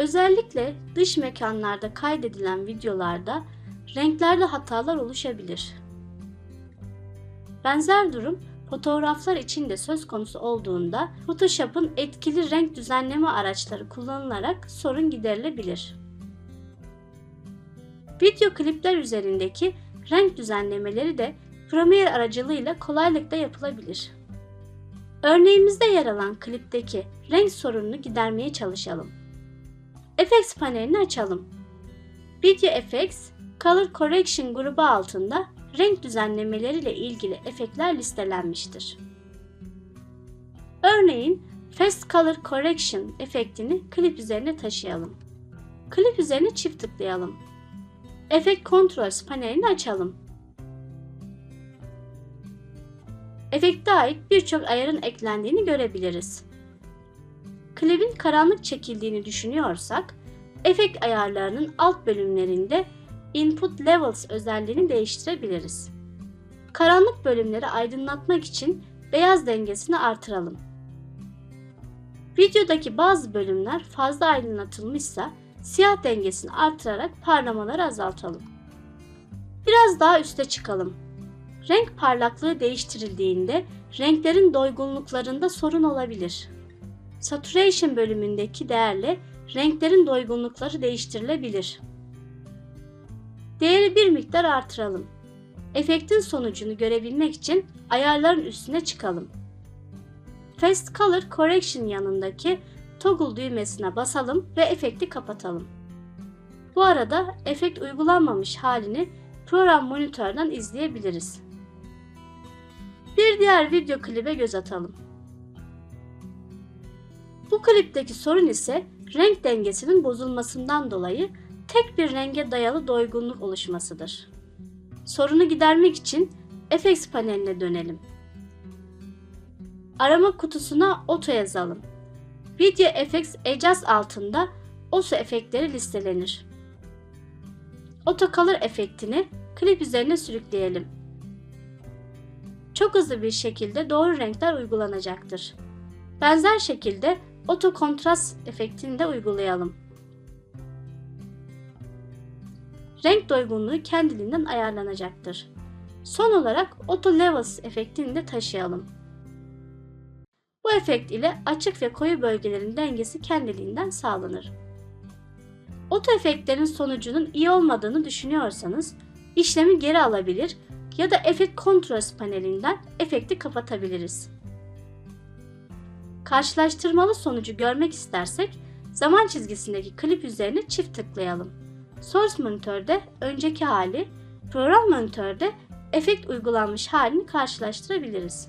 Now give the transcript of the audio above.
Özellikle dış mekanlarda kaydedilen videolarda renklerde hatalar oluşabilir. Benzer durum fotoğraflar için de söz konusu olduğunda Photoshop'un etkili renk düzenleme araçları kullanılarak sorun giderilebilir. Video klipler üzerindeki renk düzenlemeleri de Premiere aracılığıyla kolaylıkla yapılabilir. Örneğimizde yer alan klipteki renk sorununu gidermeye çalışalım. Effects panelini açalım. Video Effects, Color Correction grubu altında renk düzenlemeleriyle ilgili efektler listelenmiştir. Örneğin Fast Color Correction efektini klip üzerine taşıyalım. Klip üzerine çift tıklayalım. Effect Controls panelini açalım. Efekte ait birçok ayarın eklendiğini görebiliriz. Klibin karanlık çekildiğini düşünüyorsak, efekt ayarlarının alt bölümlerinde Input Levels özelliğini değiştirebiliriz. Karanlık bölümleri aydınlatmak için beyaz dengesini artıralım. Videodaki bazı bölümler fazla aydınlatılmışsa siyah dengesini artırarak parlamaları azaltalım. Biraz daha üste çıkalım. Renk parlaklığı değiştirildiğinde renklerin doygunluklarında sorun olabilir. Saturation bölümündeki değerle renklerin doygunlukları değiştirilebilir. Değeri bir miktar artıralım. Efektin sonucunu görebilmek için ayarların üstüne çıkalım. Fast Color Correction yanındaki toggle düğmesine basalım ve efekti kapatalım. Bu arada efekt uygulanmamış halini program monitörden izleyebiliriz. Bir diğer video klibe göz atalım. Bu klipteki sorun ise renk dengesinin bozulmasından dolayı tek bir renge dayalı doygunluk oluşmasıdır. Sorunu gidermek için Effects paneline dönelim. Arama kutusuna Auto yazalım. Video Effects Adjust altında Auto efektleri listelenir. Auto Color efektini klip üzerine sürükleyelim. Çok hızlı bir şekilde doğru renkler uygulanacaktır. Benzer şekilde Auto Kontrast efektini de uygulayalım. renk doygunluğu kendiliğinden ayarlanacaktır. Son olarak Auto Levels efektini de taşıyalım. Bu efekt ile açık ve koyu bölgelerin dengesi kendiliğinden sağlanır. Auto efektlerin sonucunun iyi olmadığını düşünüyorsanız işlemi geri alabilir ya da Effect Controls panelinden efekti kapatabiliriz. Karşılaştırmalı sonucu görmek istersek zaman çizgisindeki klip üzerine çift tıklayalım. Source monitörde önceki hali, program monitörde efekt uygulanmış halini karşılaştırabiliriz.